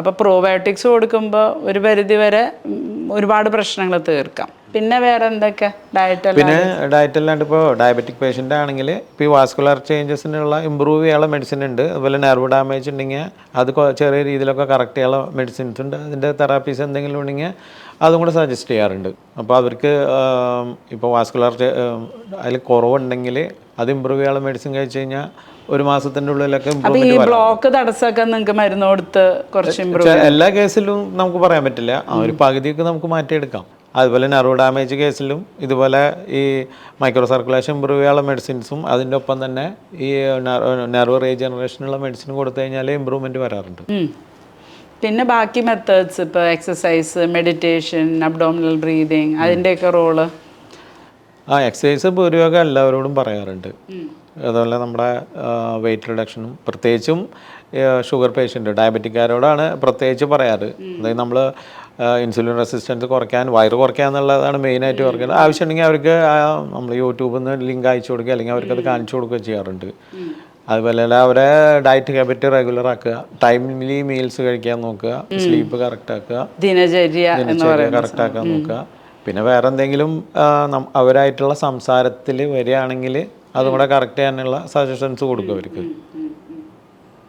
അപ്പോൾ പ്രോബയോട്ടിക്സ് കൊടുക്കുമ്പോൾ ഒരു പരിധി വരെ ഒരുപാട് പ്രശ്നങ്ങൾ തീർക്കാം. പിന്നെ വേറെ എന്തൊക്കെ? ഡയറ്റ് പിന്നെ ഡയറ്റ് അല്ലാണ്ട് ഇപ്പോൾ ഡയബറ്റിക് പേഷ്യന്റ് ആണെങ്കിൽ ഇപ്പോൾ ഈ വാസ്കുലർ ചേഞ്ചസിനുള്ള ഇമ്പ്രൂവ് ചെയ്യാനുള്ള മെഡിസിൻ ഉണ്ട്. അതുപോലെ നെർവ് ഡാമേജ് ഉണ്ടെങ്കിൽ അത് ചെറിയ രീതിയിലൊക്കെ കറക്റ്റ് ചെയ്യാനുള്ള മെഡിസിൻസ് ഉണ്ട്. അതിന്റെ തെറാപ്പീസ് എന്തെങ്കിലും ഉണ്ടെങ്കിൽ അതും കൂടെ സജസ്റ്റ് ചെയ്യാറുണ്ട്. അപ്പോൾ അവർക്ക് ഇപ്പോൾ വാസ്കുലർ അതിൽ കുറവുണ്ടെങ്കിൽ അത് ഇമ്പ്രൂവ് ചെയ്യാനുള്ള മെഡിസിൻ കഴിച്ചു കഴിഞ്ഞാൽ ഒരു മാസത്തിന്റെ ഉള്ളിലൊക്കെ ഈ ബ്ലോക്ക് തടസ്സമൊക്കെ നിങ്ങൾക്ക് മരുന്ന് കൊടുത്ത് കുറച്ച് എല്ലാ കേസിലും നമുക്ക് പറയാൻ പറ്റില്ല. ആ ഒരു പകുതിയൊക്കെ നമുക്ക് മാറ്റിയെടുക്കാം. അതുപോലെ നെർവ് ഡാമേജ് കേസിലും ഇതുപോലെ ഈ മൈക്രോ സർക്കുലേഷൻ ഇമ്പ്രൂവ് ചെയ്യാനുള്ള മെഡിസിൻസും അതിന്റെ ഒപ്പം തന്നെ ഈ നെർവ് റീജനറേഷനുള്ള മെഡിസിൻ കൊടുത്തു കഴിഞ്ഞാൽ ഇമ്പ്രൂവ്മെന്റ് വരാറുണ്ട്. പിന്നെ ബാക്കി മെത്തേഡ്സ് ഇപ്പോൾ എക്സസൈസ് മെഡിറ്റേഷൻ അബ്ഡോമിനൽ ബ്രീതിങ് അതിന്റെയൊക്കെ റോൾ ആ എക്സസൈസ് ഭൂരിഭാഗം എല്ലാവരോടും പറയാറുണ്ട്. അതുപോലെ നമ്മുടെ വെയിറ്റ് റിഡക്ഷനും പ്രത്യേകിച്ചും ഷുഗർ പേഷ്യന്റ് ഡയബറ്റിക്കാരോടാണ് പ്രത്യേകിച്ച് പറയാറ്. അതായത് നമ്മൾ ഇൻസുലിൻ റെസിസ്റ്റൻസ് കുറയ്ക്കാൻ വയറ് കുറയ്ക്കുക എന്നുള്ളതാണ് മെയിനായിട്ട് കുറയ്ക്കുന്നത് ആവശ്യമുണ്ടെങ്കിൽ അവർക്ക് നമ്മൾ യൂട്യൂബിൽ നിന്ന് ലിങ്ക് അയച്ചു കൊടുക്കുക അല്ലെങ്കിൽ അവർക്കത് കാണിച്ചു കൊടുക്കുകയും ചെയ്യാറുണ്ട്. അതുപോലെ തന്നെ അവരെ ഡയറ്റ് ഹാബിറ്റ് റെഗുലർ ആക്കുക ടൈംലി മീൽസ് കഴിക്കാൻ നോക്കുക സ്ലീപ്പ് കറക്റ്റ് ആക്കുക ദിനചര്യ പറയുന്നത് കറക്റ്റ് ആക്കാൻ നോക്കുക. പിന്നെ വേറെ എന്തെങ്കിലും അവരായിട്ടുള്ള സംസാരത്തിൽ വരികയാണെങ്കിൽ അതും കൂടെ കറക്റ്റ് ചെയ്യാനുള്ള സജഷൻസ് കൊടുക്കും അവർക്ക്.